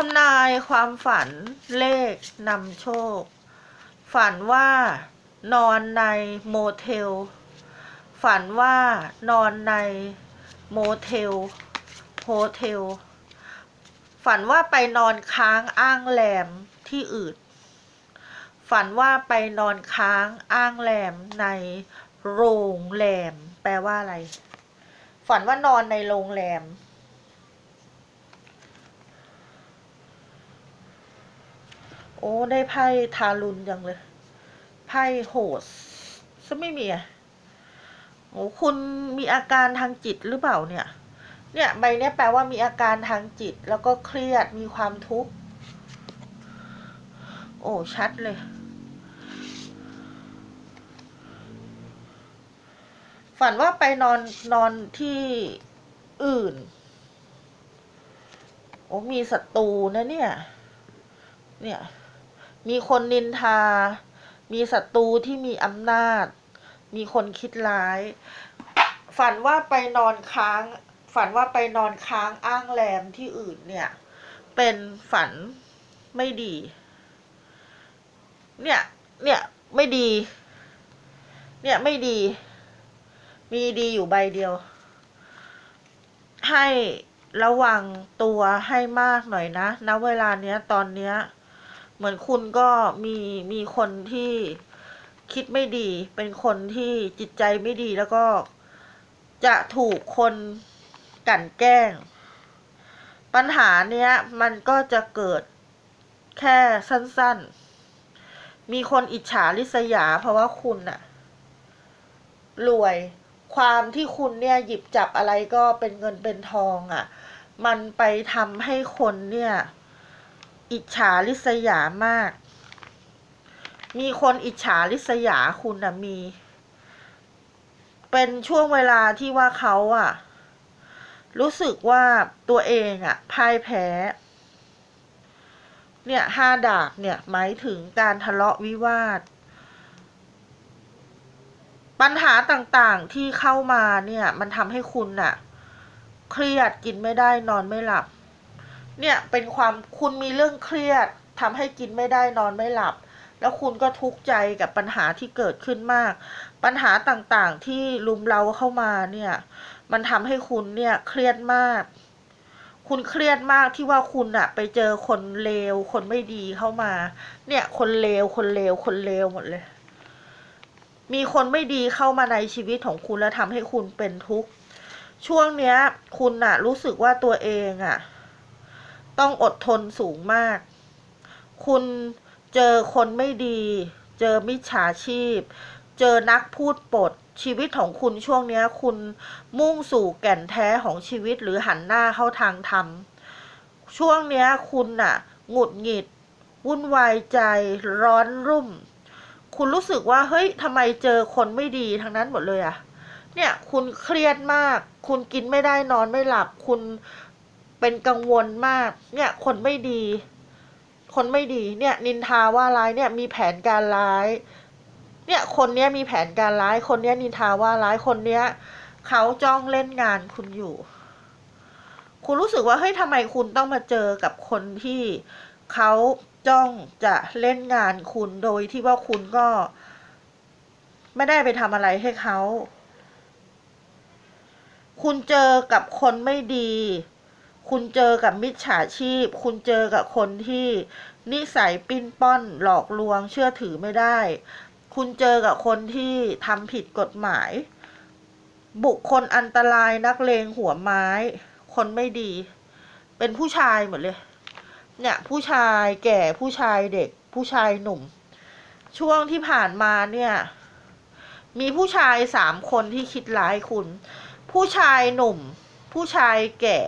ทำนายความฝันเลขนำโชค ฝันว่านอนในโมเทล ฝันว่านอนในโมเทลโฮเทล ฝันว่าไปนอนค้างอ้างแรมที่อื่น ฝันว่าไปนอนค้างอ้างแรมในโรงแรม แปลว่าอะไร ฝันว่านอนในโรงแรม โอ้ ได้ไพ่ทารุณจังเลย ไพ่โหดซะไม่มีอะโอ้คุณมีอาการทางจิตหรือเปล่าเนี่ย เนี่ยใบเนี้ยแปลว่ามีอาการทางจิต แล้วก็เครียดมีความทุกข์ โอ้ชัดเลย ฝันว่าไปนอนนอนที่อื่น โอ้มีศัตรูนะเนี่ย เนี่ย มีคนนินทา มีศัตรูที่มีอำนาจ มีคนคิดร้าย ฝันว่าไปนอนค้าง ฝันว่าไปนอนค้างอ้างแรมที่อื่นเนี่ย เป็นฝันไม่ดี เนี่ย เนี่ยไม่ดี เนี่ยไม่ดี มีดีอยู่ใบเดียว ให้ระวังตัวให้มากหน่อยนะณเวลาเนี้ยตอนเนี้ย เหมือนคุณก็มีมีคนที่คิดไม่ดี เป็นคนที่จิตใจไม่ดีแล้วก็จะถูกคนกลั่นแกล้ง ปัญหาเนี้ยมันก็จะเกิดแค่สั้นๆ มีคนอิจฉาริษยาเพราะว่าคุณอะรวยความที่คุณเนี่ยหยิบจับอะไรก็เป็นเงินเป็นทองอะมันไปทำให้คนเนี่ย อิจฉาริษยามาก มีคนอิจฉาริษยาคุณนะมี เป็นช่วงเวลาที่ว่าเขาอะรู้สึกว่าตัวเองอะพ่ายแพ้ เนี่ยห้าดาบเนี่ยหมายถึงการทะเลาะวิวาท ปัญหาต่างๆที่เข้ามาเนี่ย มันทำให้คุณน่ะเครียดกินไม่ได้นอนไม่หลับ เนี่ยเป็นความคุณมีเรื่องเครียดทำให้กินไม่ได้นอนไม่หลับ แล้วคุณก็ทุกข์ใจกับปัญหาที่เกิดขึ้นมาก ปัญหาต่างๆที่ลุมเราเข้ามาเนี่ย มันทำให้คุณเนี่ยเครียดมาก คุณเครียดมากที่ว่าคุณอะไปเจอคนเลวคนไม่ดีเข้ามา เนี่ยคนเลวคนเลวคนเลวหมดเลย มีคนไม่ดีเข้ามาในชีวิตของคุณแล้วทำให้คุณเป็นทุกข์ช่วงเนี้ย คุณอะรู้สึกว่าตัวเองอะ ต้องอดทนสูงมาก คุณเจอคนไม่ดี เจอมิจฉาชีพ เจอนักพูดปด ชีวิตของคุณช่วงนี้คุณมุ่งสู่แก่นแท้ของชีวิตหรือหันหน้าเข้าทางธรรม ช่วงนี้คุณน่ะ หงุดหงิด วุ่นวายใจ ร้อนรุ่ม คุณรู้สึกว่าเฮ้ยทำไมเจอคนไม่ดีทั้งนั้นหมดเลยอะเนี่ยคุณเครียดมาก คุณกินไม่ได้นอนไม่หลับ คุณ เป็นกังวลมาก เนี่ยคนไม่ดี คนไม่ดี เนี่ย นินทาว่าร้ายเนี่ยมีแผนการร้าย เนี่ยคนเนี้ยมีแผนการร้าย คนเนี้ยนินทาว่าร้ายคนเนี้ยเขาจ้องเล่นงานคุณอยู่ คุณรู้สึกว่าเฮ้ยทำไมคุณต้องมาเจอกับคนที่เขาจ้องจะเล่นงานคุณโดยที่ว่าคุณก็ ไม่ได้ไปทำอะไรให้เขา คุณเจอกับคนไม่ดี คุณเจอกับมิจฉาชีพ คุณเจอกับคนที่นิสัยปิ้นป้อนหลอกลวงเชื่อถือไม่ได้ คุณเจอกับคนที่ทำผิดกฎหมาย บุคคลอันตรายนักเลงหัวไม้ คนไม่ดี เป็นผู้ชายหมดเลย เนี่ยผู้ชายแก่ผู้ชายเด็ก ผู้ชายหนุ่ม ช่วงที่ผ่านมาเนี่ย มีผู้ชายสามคนที่คิดร้ายคุณ ผู้ชายหนุ่ม ผู้ชายแก่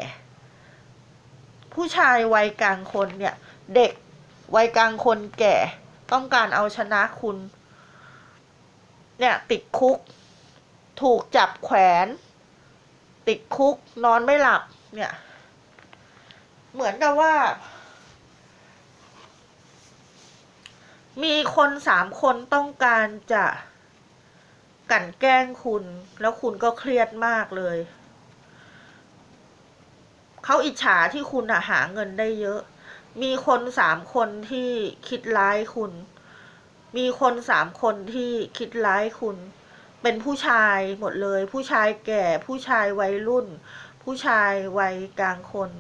ผู้ชายวัยกลางคนเนี่ย เด็กวัยกลางคนแก่ ต้องการเอาชนะคุณ เนี่ย ติดคุก ถูกจับแขวน ติดคุกนอนไม่หลับ เนี่ย เหมือนกับว่า มีคนสามคนต้องการจะ กั่นแกล้งคุณ แล้วคุณก็เครียดมากเลย เขาอิจฉาที่คุณอะหาเงินได้เยอะ มีคนสามคนที่คิดร้ายคุณ มีคนสามคนที่คิดร้ายคุณ เป็นผู้ชายหมดเลย ผู้ชายแก่ ผู้ชายวัยรุ่น ผู้ชายวัยกลางคน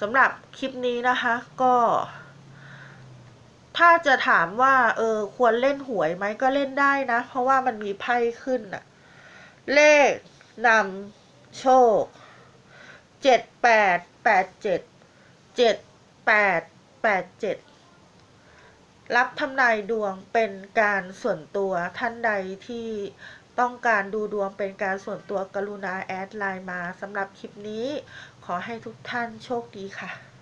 สำหรับคลิปนี้นะคะก็ ถ้าจะถามว่า เออ ควรเล่นหวยไหมก็เล่นได้นะ เพราะว่ามันมีไพ่ขึ้นอะเลขนำโชค เจ็ดแปดแปดเจ็ดเจ็ดแปดแปดเจ็ดรับทำนายดวงเป็นการส่วนตัวท่านใดที่ต้องการดูดวงเป็นการส่วนตัวกรุณาแอดไลน์มาสำหรับคลิปนี้ ขอให้ทุกท่านโชคดีค่ะ